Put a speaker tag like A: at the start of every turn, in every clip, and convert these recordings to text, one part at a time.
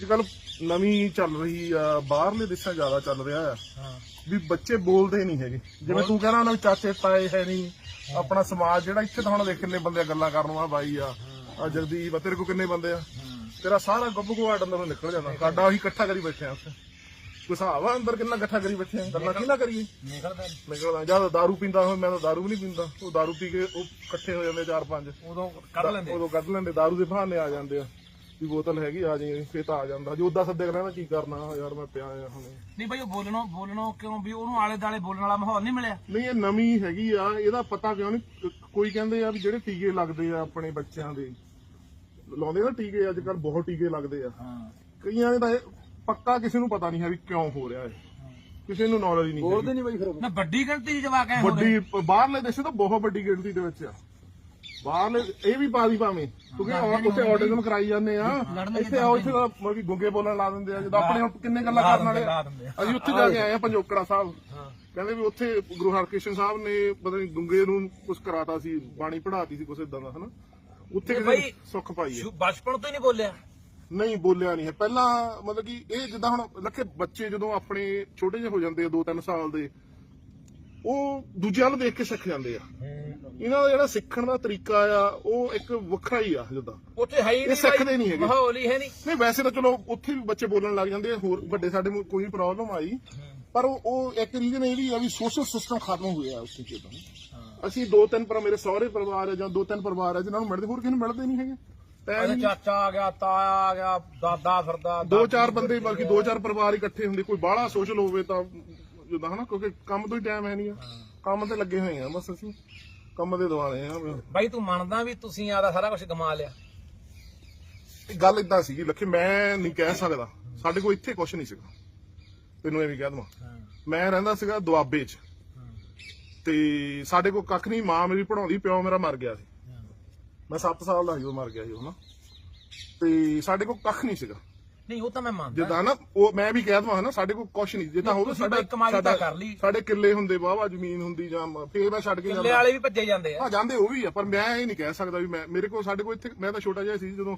A: ਅੱਜ ਕੱਲ ਨਵੀਂ ਚੱਲ ਰਹੀ ਆ ਬਾਹਰਲੇ ਦੇਸ਼ਾਂ ਜ਼ਿਆਦਾ ਚੱਲ ਰਿਹਾ ਆ। ਵੀ ਬੱਚੇ ਬੋਲਦੇ ਨਹੀਂ ਹੈਗੇ। ਜਿਵੇਂ ਤੂੰ ਕਹਿਣਾ ਨਾ ਵੀ ਚਾਚੇ ਤਾਏ ਹੈ ਨਹੀਂ। ਆਪਣਾ ਸਮਾਜ ਜਿਹੜਾ ਇੱਥੇ ਤਾਂ ਹੁਣ ਦੇਖ ਕਿੰਨੇ ਬੰਦੇ ਗੱਲਾਂ ਕਰਨ ਨੂੰ ਆ ਬਾਈ ਆ ਆ ਜਗਦੀਪ ਆ ਤੇਰੇ ਕੋ ਕਿੰਨੇ ਬੰਦੇ ਆ? ਤੇਰਾ ਸਾਰਾ ਗੱਭੂ ਗਵਾੜ ਅੰਦਰੋਂ ਨਿਕਲ ਜਾਂਦਾ। ਸਾਡਾ ਉਹੀ ਇਕੱਠਾ ਕਰੀ ਬੈਠੇ ਆ ਉੱਥੇ। ਕੋਈ ਹਿਸਾਬ ਆ ਅੰਦਰ ਕਿੰਨਾ ਇਕੱਠਾ ਕਰੀ ਬੈਠੇ ਆ? ਗੱਲਾਂ ਕੀ ਨਾ ਕਰੀਏ?
B: ਨਿਕਲਦਾ।
A: ਨਿਕਲਦਾ ਜਦ ਦਾਰੂ ਪੀਂਦਾ ਹੋਵੇ ਮੈਂ ਤਾਂ ਦਾਰੂ ਵੀ ਨਹੀਂ ਪੀਂਦਾ। ਉਹ ਦਾਰੂ ਪੀ ਕੇ ਉਹ ਇਕੱਠੇ ਹੋ ਜਾਂਦੇ ਚਾਰ ਪੰਜ।
B: ਉਦੋਂ ਕੱਢ ਲੈਂਦੇ।
A: ਉਦੋਂ ਕੱਢ ਲੈਂਦੇ। ਦਾਰੂ ਦੇ ਬਹਾਨੇ ਆ ਜਾਂਦੇ ਆ। ਵੀ ਬੋਤਲ ਹੈਗੀ ਆ ਜੀ ਫੇਰ ਤਾਂ ਆ ਜਾਂਦਾ। ਜੋ ਉਦਾਂ ਸੱਦੇ ਕਹਿੰਦਾ ਕੀ ਕਰਨਾ ਯਾਰ ਮੈਂ ਪਿਆ ਆ ਹੁਣੇ।
B: ਨਹੀਂ ਭਾਈ ਉਹ ਬੋਲਣੋਂ ਬੋਲਣੋਂ ਕਿਉਂ ਵੀ ਉਹਨੂੰ ਆਲੇ ਦਾਲੇ ਬੋਲਣ ਵਾਲਾ ਮਾਹੌਲ ਨਹੀਂ ਮਿਲਿਆ?
A: ਨਹੀਂ ਇਹ ਨਵੀਂ ਹੈਗੀ ਆ ਇਹਦਾ ਪਤਾ ਕਿਉਂ ਨਹੀਂ? ਕੋਈ ਕਹਿੰਦੇ ਆ ਵੀ ਜਿਹੜੇ ਟੀਕੇ ਲੱਗਦੇ ਆ ਆਪਣੇ ਬੱਚਿਆਂ ਦੇ। ਲਾਉਂਦੇ ਨਾ ਟੀਕੇ ਅੱਜ ਕੱਲ ਬਹੁਤ ਟੀਕੇ ਲੱਗਦੇ ਆ।
B: ਹਾਂ।
A: ਕਈਆਂ ਨੇ ਤਾਂ ਇਹ ਪੱਕਾ ਕਿਸੇ ਨੂੰ ਪਤਾ ਨਹੀਂ ਹੈ ਵੀ ਕਿਉਂ ਹੋ ਰਿਹਾ ਹੈ ਕਿਸੇ ਨੂੰ ਨੌਲੇਜ ਨਹੀਂ ਹੈਗੀ।
B: ਨਹੀਂ ਭਾਈ ਫਿਰ ਨਾ ਵੱਡੀ ਗਿਣਤੀ ਜਵਾਕ ਐ ਹੋ
A: ਵੱਡੀ ਬਾਹਰਲੇ ਦੇਸ਼ਾਂ ਤਾਂ ਬਹੁਤ ਵੱਡੀ ਗਿਣਤੀ ਦੇ ਵਿੱਚ ਆ। ਬਾਹਰਲੇ ਇਹ ਵੀ ਪਾ ਦੀ ਭਾਵੇਂ। ਕਿਉਂਕਿ ਉੱਥੇ ਆਟਿਜ਼ਮ ਕਰਾਈ ਜਾਂਦੇ ਆ। ਇੱਥੇ ਆਓ ਇੱਥੇ ਤਾਂ ਮਤਲਬ ਕਿ ਗੁੰਗੇ ਬੋਲਣ ਲਾ ਦਿੰਦੇ ਆ। ਜਦੋਂ ਆਪਣੇ ਆਪ ਕਿੰਨੇ ਗੱਲਾਂ ਕਰਨ ਵਾਲੇ ਆ। ਅਸੀਂ ਉੱਥੇ ਜਾ ਕੇ ਆਏ ਆ ਪੰਜੋਕੜਾ ਸਾਹਿਬ। ਕਹਿੰਦੇ ਵੀ ਉੱਥੇ ਗੁਰੂ ਹਰਕ੍ਰਿਸ਼ਨ ਸਾਹਿਬ ਨੇ ਪਤਾ ਨਹੀਂ ਗੁੰਗੇ ਨੂੰ ਕੁਝ ਕਰਾਤਾ ਸੀ ਬਾਣੀ ਪੜਾਤੀ ਸੀ ਕੁਛ ਇਦਾਂ ਦਾ ਹਨਾ? ਉੱਥੇ
B: ਤੇ
A: ਕਿਸੇ
B: ਬਈ-
A: ਨੇ ਸੁੱਖ ਪਾਈ ਹੈ
B: ਸ਼ੁ- ਬਚਪਨ ਤੋਂ ਹੀ ਨਹੀਂ ਬੋਲਿਆ?
A: ਨਹੀਂ ਬੋਲਿਆ ਨਹੀਂ ਹੈ। ਪਹਿਲਾਂ ਮਤਲਬ ਕਿ ਇਹ ਜਿੱਦਾਂ ਹੁਣ ਲੱਖੇ ਬੱਚੇ ਜਦੋਂ ਆਪਣੇ ਛੋਟੇ ਜਿਹੇ ਹੋ ਜਾਂਦੇ ਆ 2-3 ਸਾਲ ਦੇ ਉਹ ਦੂਜਿਆਂ ਨੂੰ ਦੇਖ ਕੇ ਸਿੱਖ ਜਾਂਦੇ ਆ। ਇਹਨਾਂ ਦਾ ਜਿਹੜਾ ਸਿੱਖਣ ਦਾ ਤਰੀਕਾ ਆ ਉਹ ਇੱਕ ਵੱਖਰਾ ਹੀ ਆ ਜਿੱਦਾਂ।
B: ਉੱਥੇ ਹੈ ਹੀ
A: ਇਹ
B: ਨਹੀਂ
A: ਸਿੱਖਦੇ ਨਹੀਂ ਹੈਗੇ।
B: ਮਾਹੌਲ ਹੀ ਹੈ ਨਹੀਂ।
A: ਨਹੀਂ ਵੈਸੇ ਤਾਂ ਚਲੋ ਉੱਥੇ ਵੀ ਬੱਚੇ ਬੋਲਣ ਲੱਗ ਜਾਂਦੇ ਆ ਹੋਰ ਵੱਡੇ ਸਾਡੇ ਨੂੰ ਕੋਈ ਪ੍ਰੋਬਲਮ ਆਈ। ਪਰ ਉਹ ਉਹ ਇੱਕ ਰੀਜ਼ਨ ਇਹ ਵੀ ਆ ਵੀ ਸੋਸ਼ਲ ਸਿਸਟਮ ਖਤਮ ਹੋਇਆ ਉਸ ਚੀਜ਼ ਤੋਂ। ਅਸੀਂ ਦੋ ਤਿੰਨ ਪਰ ਮੇਰੇ ਸਹੁਰੇ ਪਰਿਵਾਰ ਆ ਜਾਂ ਦੋ ਤਿੰਨ ਪਰਿਵਾਰ ਆ ਜਿਨ੍ਹਾਂ ਨੂੰ ਮਿਲਦੇ ਹੋਰ ਕਿਸੇ ਨੂੰ ਮਿਲਦੇ ਨਹੀਂ ਹੈਗੇ। ਟਾਈਮ ਹੀ ਨਹੀਂ।
B: ਚਾਚਾ ਆ ਗਿਆ ਤਾਇਆ ਆ ਗਿਆ ਦਾਦਾ ਫਿਰਦਾ
A: ਦੋ ਚਾਰ ਬੰਦੇ ਬਲਕਿ ਦੋ ਚਾਰ ਪਰਿਵਾਰ ਇਕੱਠੇ ਹੁੰਦੇ ਕੋਈ ਬਾਹਲਾ ਸੋਸ਼ਲ ਹੋਵੇ ਤਾਂ ਜਿੱਦਾਂ ਹਨਾ ਕਿਉਂਕਿ ਕੰਮ ਤੋਂ ਹੀ ਟਾਈਮ ਹੈ ਨਹੀਂ ਆ। ਕੰਮ ਤੇ ਲੱਗੇ ਹੋਏ ਆ ਬਸ ਅਸੀਂ। ਕੰਮ ਦੇ ਦੁਆਲੇ ਆ
B: ਬਾਈ ਤੂੰ ਮੰਨਦਾ ਵੀ ਤੁਸੀਂ ਆਦਾ ਸਾਰਾ ਕੁਝ ਗਮਾ ਲਿਆ?
A: ਇਹ ਗੱਲ ਇਦਾਂ ਸੀਗੀ ਲੱਖੇ ਮੈਂ ਨਹੀਂ ਕਹਿ ਸਕਦਾ। ਸਾਡੇ ਕੋਲ ਇੱਥੇ ਕੁਝ ਨਹੀਂ ਸੀਗਾ। ਤੈਨੂੰ ਇਹ ਵੀ ਕਹਿ ਦਵਾਂ। ਮੈਂ ਰਹਿੰਦਾ ਸੀਗਾ ਦੁਆਬੇ 'ਚ। ਤੇ ਸਾਡੇ ਕੋਲ ਕੱਖ ਨਹੀਂ ਮਾਂ ਮੇਰੀ ਪੜਾਉਂਦੀ ਪਿਓ ਮੇਰਾ ਮਰ ਗਿਆ ਸੀ। ਮੈਂ 7 ਸਾਲ ਦਾ ਸੀ ਉਹ ਮਰ ਗਿਆ ਸੀ ਉਹ ਨਾ ਤੇ ਸਾਡੇ ਕੋਲ ਕੱਖ ਨਹੀਂ ਸੀਗਾ।
B: ਨਹੀਂ ਉਹ ਤਾਂ ਮੈਂ ਮੰਨਦਾ।
A: ਜਿੱਦਾਂ ਨਾ ਉਹ ਮੈਂ ਵੀ ਕਹਿ ਦਵਾਂ ਨਾ ਸਾਡੇ ਕੋਲ ਕੁਝ ਨਹੀਂ। ਜਿੱਦਾਂ ਹੋਵੇ ਸਾਡਾ
B: ਕਮਾਈ ਤਾਂ ਕਰ ਲਈ।
A: ਸਾਡੇ ਕਿੱਲੇ ਹੁੰਦੇ ਵਾਵਾ ਜ਼ਮੀਨ ਹੁੰਦੀ ਜਾਂ ਫੇਰ ਮੈਂ ਛੱਡ ਕੇ
B: ਕਿੱਲੇ
A: ਜਾਂਦਾ।
B: ਵਾਲੇ ਵੀ ਭੱਜੇ ਜਾਂਦੇ ਆ।
A: ਹਾਂ ਜਾਂਦੇ ਉਹ ਵੀ ਆ ਪਰ ਮੈਂ ਇਹ ਨਹੀਂ ਕਹਿ ਸਕਦਾ ਵੀ ਮੈਂ ਮੇਰੇ ਕੋਲ ਸਾਡੇ ਕੋਲ ਇੱਥੇ ਮੈਂ ਤਾਂ ਛੋਟਾ ਜਿਹਾ ਸੀ ਜਦੋਂ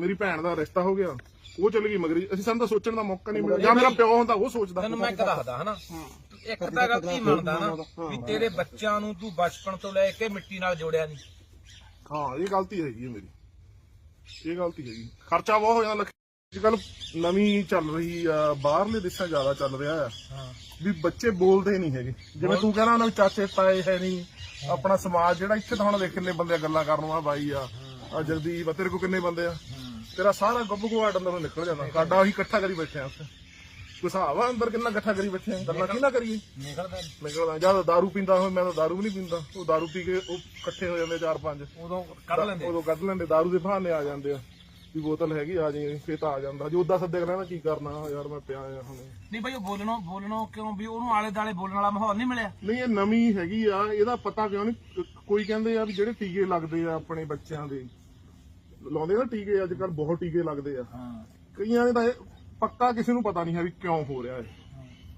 A: ਮੇਰੀ ਭੈਣ ਦਾ ਰਿਸ਼ਤਾ ਹੋ ਗਿਆ। ਉਹ ਚਲੀ ਗਈ ਮਗਰੀ ਅਸੀਂ ਸਾਨੂੰ ਤਾਂ ਸੋਚਣ ਦਾ ਮੌਕਾ ਨਹੀਂ ਮਿਲਿਆ। ਜਾਂ ਮੇਰਾ ਪਿਓ ਹੁੰਦਾ ਉਹ ਸੋਚਦਾ।
B: ਤੈਨੂੰ ਮੈਂ ਇੱਕ ਦੱਸਦਾ ਹਨਾ? ਇੱਕ ਤਾਂ ਗਲਤੀ ਮੰਨਦਾ ਨਾ ਵੀ ਤੇਰੇ ਬੱਚਿਆਂ ਨੂੰ ਤੂੰ ਬਚਪਨ ਤੋਂ ਲੈ ਕੇ ਮਿੱਟੀ ਨਾਲ ਜੋੜਿਆ ਨਹੀਂ।
A: ਹਾਂ ਇਹ ਗਲਤੀ ਹੈਗੀ ਹੈ ਮੇਰੀ। ਇਹ ਗਲਤੀ ਹੈਗੀ। ਖਰਚਾ ਬਹੁਤ ਹੋ ਜਾਂਦਾ ਲੱਖ ਅੱਜ ਕੱਲ ਨਵੀਂ ਚੱਲ ਰਹੀ ਆ ਬਾਹਰਲੇ ਦੇਸ਼ਾਂ ਜ਼ਿਆਦਾ ਚੱਲ ਰਿਹਾ ਆ।
B: ਹਾਂ।
A: ਵੀ ਬੱਚੇ ਬੋਲਦੇ ਨਹੀਂ ਹੈਗੇ। ਜਿਵੇਂ ਤੂੰ ਕਹਿਣਾ ਨਾ ਵੀ ਚਾਚੇ ਤਾਏ ਹੈ ਨਹੀਂ। ਆਪਣਾ ਸਮਾਜ ਜਿਹੜਾ ਇੱਥੇ ਤਾਂ ਹੁਣ ਦੇਖ ਕਿੰਨੇ ਬੰਦੇ ਗੱਲਾਂ ਕਰਨ ਆ ਬਾਈ ਆ ਆ ਜਗਦੀਪ ਆ ਤੇਰੇ ਕੋ ਕਿੰਨੇ ਬੰਦੇ ਆ? ਤੇਰਾ ਸਾਰਾ ਗੱਭੂ ਗਵਾੜ ਅੰਦਰੋਂ ਨਿਕਲ ਜਾਂਦਾ। ਸਾਡਾ ਉਹੀ ਇਕੱਠਾ ਕਰੀ ਬੈਠੇ ਆ ਉੱਥੇ। ਕੋਈ ਹਿਸਾਬ ਆ ਅੰਦਰ ਕਿੰਨਾ ਇਕੱਠਾ ਕਰੀ ਬੈਠੇ ਆ? ਗੱਲਾਂ ਕੀ ਨਾ ਕਰੀਏ?
B: ਨਿਕਲਦਾ।
A: ਨਿਕਲਦਾ ਜਦ ਦਾਰੂ ਪੀਂਦਾ ਹੋਵੇ ਮੈਂ ਤਾਂ ਦਾਰੂ ਵੀ ਨਹੀਂ ਪੀਂਦਾ। ਉਹ ਦਾਰੂ ਪੀ ਕੇ ਉਹ ਇਕੱਠੇ ਹੋ ਜਾਂਦੇ ਚਾਰ ਪੰਜ
B: ਉਦੋਂ ਕੱਢ ਲੈਂਦੇ।
A: ਉਦੋਂ ਕੱਢ ਲੈਂਦੇ। ਦਾਰੂ ਦੇ ਬਹਾਨੇ ਆ ਜਾਂਦੇ ਆ। ਵੀ ਬੋਤਲ ਹੈਗੀ ਆ ਜੀ ਫੇਰ ਤਾਂ ਆ ਜਾਂਦਾ। ਜੋ ਉਦਾਂ ਸੱਦੇ ਕਹਿੰਦਾ ਕੀ ਕਰਨਾ? ਯਾਰ ਮੈਂ ਪਿਆ ਆ ਹੁਣੇ।
B: ਨਹੀਂ ਭਾਈ ਉਹ ਬੋਲਣੋਂ ਬੋਲਣੋਂ ਕਿਉਂ? ਵੀ ਉਹਨੂੰ ਆਲੇ ਦਾਲੇ ਬੋਲਣ ਵਾਲਾ ਮਾਹੌਲ ਨਹੀਂ ਮਿਲਿਆ।
A: ਨਹੀਂ ਇਹ ਨਵੀਂ ਹੈਗੀ ਆ ਇਹਦਾ ਪਤਾ ਕਿਉਂ ਨਹੀਂ? ਕੋਈ ਕਹਿੰਦੇ ਆ ਵੀ ਜਿਹੜੇ ਟੀਕੇ ਲੱਗਦੇ ਆ ਆਪਣੇ ਬੱਚਿਆਂ ਦੇ ਲਾਉਂਦੇ ਨਾ ਟੀਕੇ ਅੱਜ ਕੱਲ ਬਹੁਤ ਟੀਕੇ ਲੱਗਦੇ ਆ।
B: ਹਾਂ।
A: ਕਈਆਂ ਨੇ ਤਾਂ ਇਹ ਪੱਕਾ ਕਿਸੇ ਨੂੰ ਪਤਾ ਨਹੀਂ ਹੈ ਵੀ ਕਿਉਂ ਹੋ ਰਿਹਾ ਹੈ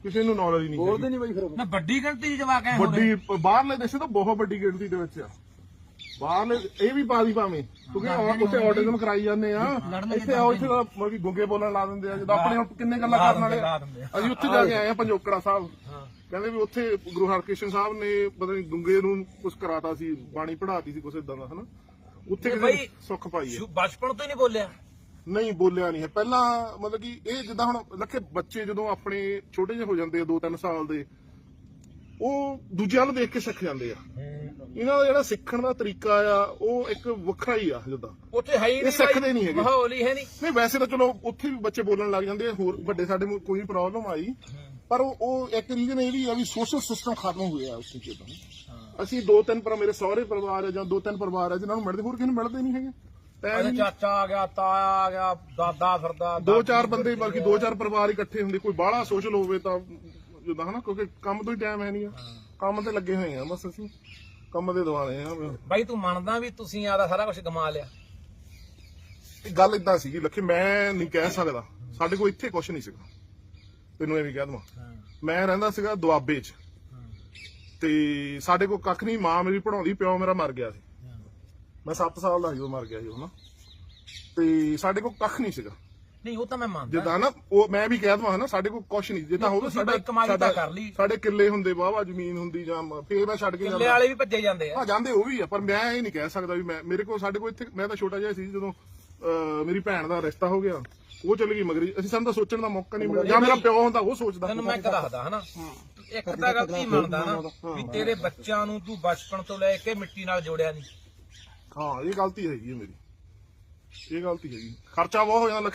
A: ਕਿਸੇ ਨੂੰ ਨੌਲੇਜ ਨਹੀਂ ਹੈਗੀ।
B: ਨਹੀਂ ਭਾਈ ਫਿਰ ਨਾ ਵੱਡੀ ਗਿਣਤੀ ਚ ਹੋ
A: ਵੱਡੀ ਬਾਹਰਲੇ ਦੇਸ਼ਾਂ ਤਾਂ ਬਹੁਤ ਵੱਡੀ ਗਿਣਤੀ ਦੇ ਵਿੱਚ ਆ। ਬਾਹਰਲੇ ਇਹ ਵੀ ਪਾ ਦੀ ਭਾਵੇਂ। ਕਿਉਂਕਿ ਉਹ- ਉੱਥੇ ਆਟਿਜ਼ਮ ਕਰਾਈ ਜਾਂਦੇ ਆ। ਇੱਥੇ ਆਓ ਇੱਥੇ ਤਾਂ ਮਤਲਬ ਕਿ ਗੁੰਗੇ ਬੋਲਣ ਲਾ ਦਿੰਦੇ ਆ। ਜਦੋਂ ਆਪਣੇ ਆਪ ਕਿੰਨੇ ਗੱਲਾਂ ਕਰਨ ਵਾਲੇ। ਆ। ਅਸੀਂ ਉੱਥੇ ਜਾ ਕੇ ਆਏ ਆ ਪੰਜੋਕੜਾ ਸਾਹਿਬ। ਕਹਿੰਦੇ ਵੀ ਉੱਥੇ ਗੁਰੂ ਹਰਕ੍ਰਿਸ਼ਨ ਸਾਹਿਬ ਨੇ ਪਤਾ ਨਹੀਂ ਗੁੰਗੇ ਨੂੰ ਕੁਝ ਕਰਾਤਾ ਸੀ ਬਾਣੀ ਪੜਾਤੀ ਸੀ ਕੁਛ ਇਦਾਂ ਦਾ ਹਨਾ? ਉੱਥੇ ਕਿਸੇ ਨੇ
B: ਬਈ-
A: ਸੁੱਖ ਪਾਈ ਹੈ।
B: ਸ਼ੁ- ਬਚਪਨ ਤੋਂ ਹੀ ਨਹੀਂ ਬੋਲਿਆ?
A: ਨਹੀਂ ਬੋਲਿਆ ਨਹੀਂ ਹੈ। ਪਹਿਲਾਂ ਮਤਲਬ ਕਿ ਇਹ ਜਿੱਦਾਂ ਹੁਣ ਲੱਖੇ ਬੱਚੇ ਜਦੋਂ ਆਪਣੇ ਛੋਟੇ ਜਿਹੇ ਹੋ ਜਾਂਦੇ ਆ 2-3 ਸਾਲ ਦੇ ਉਹ ਦੂਜਿਆਂ ਨੂੰ ਦੇਖ ਕੇ ਸਿੱਖ ਜਾਂਦੇ ਆ। ਇਹਨਾਂ ਦਾ ਜਿਹੜਾ ਸਿੱਖਣ ਦਾ ਤਰੀਕਾ ਆ ਉਹ ਇੱਕ ਵੱਖਰਾ ਹੀ ਆ ਜਿੱਦਾਂ।
B: ਉੱਥੇ ਹੈ ਹੀ
A: ਇਹ ਸਿੱਖਦੇ ਨਹੀਂ ਹੈਗੇ।
B: ਮਾਹੌਲ ਹੀ ਹੈ ਨਹੀਂ।
A: ਨਹੀਂ ਵੈਸੇ ਤਾਂ ਚਲੋ ਉੱਥੇ ਵੀ ਬੱਚੇ ਬੋਲਣ ਲੱਗ ਜਾਂਦੇ ਆ ਹੋਰ ਵੱਡੇ ਸਾਡੇ ਨੂੰ ਕੋਈ ਪ੍ਰੋਬਲਮ ਆਈ। ਪਰ ਉਹ ਇੱਕ ਰੀਜ਼ਨ ਇਹ ਵੀ ਆ ਵੀ ਸੋਸ਼ਲ ਸਿਸਟਮ ਖਤਮ ਹੋਇਆ ਉਸ ਚੀਜ਼ ਤੋਂ। ਅਸੀਂ ਦੋ ਤਿੰਨ ਪਰ ਮੇਰੇ ਸਹੁਰੇ ਪਰਿਵਾਰ ਆ ਜਾਂ ਦੋ ਤਿੰਨ ਪਰਿਵਾਰ ਆ ਜਿਨ੍ਹਾਂ ਨੂੰ ਮਿਲਦੇ ਹੋਰ ਕਿਸੇ ਨੂੰ ਮਿਲਦੇ ਨਹੀਂ ਹੈਗੇ।
B: ਅਰੇ। ਚਾਚਾ ਆ ਗਿਆ ਤਾਇਆ ਆ ਗਿਆ ਦਾਦਾ ਫਿਰਦਾ
A: ਦੋ ਚਾਰ ਬੰਦੇ ਬਲਕਿ ਦੋ ਚਾਰ ਪਰਿਵਾਰ ਇਕੱਠੇ ਹੁੰਦੇ ਕੋਈ ਬਾਹਲਾ ਸੋਸ਼ਲ ਹੋਵੇ ਤਾਂ ਜਿੱਦਾਂ ਹਨਾ ਕਿਉਂਕਿ ਕੰਮ ਤੋਂ ਹੀ ਟਾਈਮ ਹੈ ਨਹੀਂ ਆ। ਕੰਮ ਤੇ ਲੱਗੇ ਹੋਏ ਆ ਬਸ ਅਸੀਂ। ਕੰਮ ਦੇ ਦੁਆਲੇ ਆ
B: ਬਾਈ ਤੂੰ ਮੰਨਦਾ ਵੀ ਤੁਸੀਂ ਆਦਾ ਸਾਰਾ ਕੁਝ ਗਮਾ ਲਿਆ?
A: ਇਹ ਗੱਲ ਇਦਾਂ ਸੀਗੀ ਲੱਖੇ ਮੈਂ ਨਹੀਂ ਕਹਿ ਸਕਦਾ। ਸਾਡੇ ਕੋਲ ਇੱਥੇ ਕੁਝ ਨਹੀਂ ਸੀਗਾ। ਤੈਨੂੰ ਇਹ ਵੀ ਕਹਿ ਦਵਾਂ। ਮੈਂ ਰਹਿੰਦਾ ਸੀਗਾ ਦੁਆਬੇ 'ਚ। ਤੇ ਸਾਡੇ ਕੋਲ ਕੱਖ ਨਹੀਂ ਮਾਂ ਮੇਰੀ ਪੜਾਉਂਦੀ ਪਿਓ ਮੇਰਾ ਮਰ ਗਿਆ ਸੀ। ਮੈਂ 7 ਸਾਲ ਦਾ ਸੀ ਉਹ ਮਰ ਗਿਆ ਸੀ ਉਹ ਨਾ ਤੇ ਸਾਡੇ ਕੋਲ ਕੱਖ ਨਹੀਂ ਸੀਗਾ।
B: ਨਹੀਂ ਉਹ ਤਾਂ ਮੈਂ ਮੰਨਦਾ।
A: ਜਿੱਦਾਂ ਨਾ ਉਹ ਮੈਂ ਵੀ ਕਹਿ ਦਵਾਂ ਨਾ ਸਾਡੇ ਕੋਲ ਕੁਛ ਨਹੀਂ ਜੇ ਤਾਂ ਹੋਵੇ ਸਾਡਾ
B: ਕਮਾਈ ਤਾਂ ਕਰ ਲਈ।
A: ਸਾਡੇ ਕਿੱਲੇ ਹੁੰਦੇ ਵਾਵਾ ਜ਼ਮੀਨ ਹੁੰਦੀ ਜਾਂ ਫੇਰ ਮੈਂ ਛੱਡ ਕੇ
B: ਕਿੱਲੇ
A: ਜਾਂਦਾ।
B: ਵਾਲੇ ਵੀ ਭੱਜੇ ਜਾਂਦੇ ਆ।
A: ਹਾਂ ਜਾਂਦੇ ਉਹ ਵੀ ਆ ਪਰ ਮੈਂ ਇਹ ਨਹੀਂ ਕਹਿ ਸਕਦਾ ਵੀ ਮੈਂ ਮੇਰੇ ਕੋਲ ਸਾਡੇ ਕੋਲ ਇੱਥੇ ਮੈਂ ਤਾਂ ਛੋਟਾ ਜਿਹਾ ਸੀ ਜਦੋਂ ਮੇਰੀ ਭੈਣ ਦਾ ਰਿਸ਼ਤਾ ਹੋ ਗਿਆ। ਉਹ ਚਲੀ ਗਈ ਮਗਰੀ। ਅਸੀਂ ਸਾਨੂੰ ਤਾਂ ਸੋਚਣ ਦਾ ਮੌਕਾ ਨਹੀਂ ਮਿਲਿਆ। ਜਾਂ ਮੇਰਾ ਪਿਓ ਹੁੰਦਾ ਉਹ ਸੋਚਦਾ।
B: ਤੈਨੂੰ ਮੈਂ ਇੱਕ ਦੱਸਦਾ ਹਨਾ ਇੱਕ ਤਾਂ ਗਲਤੀ ਮੰਨਦਾ ਨਾ ਵੀ ਤੇਰੇ ਬੱਚਿਆਂ ਨੂੰ ਤੂੰ ਬਚਪਨ ਤੋਂ ਲੈ ਕੇ ਮਿੱਟੀ ਨਾਲ ਜੋੜਿਆ ਨਹੀਂ
A: ਹਾਂ ਇਹ ਗਲਤੀ ਹੈਗੀ ਮੇਰੀ। ਇਹ ਗਲਤੀ ਹੈਗੀ। ਖਰਚਾ ਬਹੁਤ ਹੋ ਜਾਂਦਾ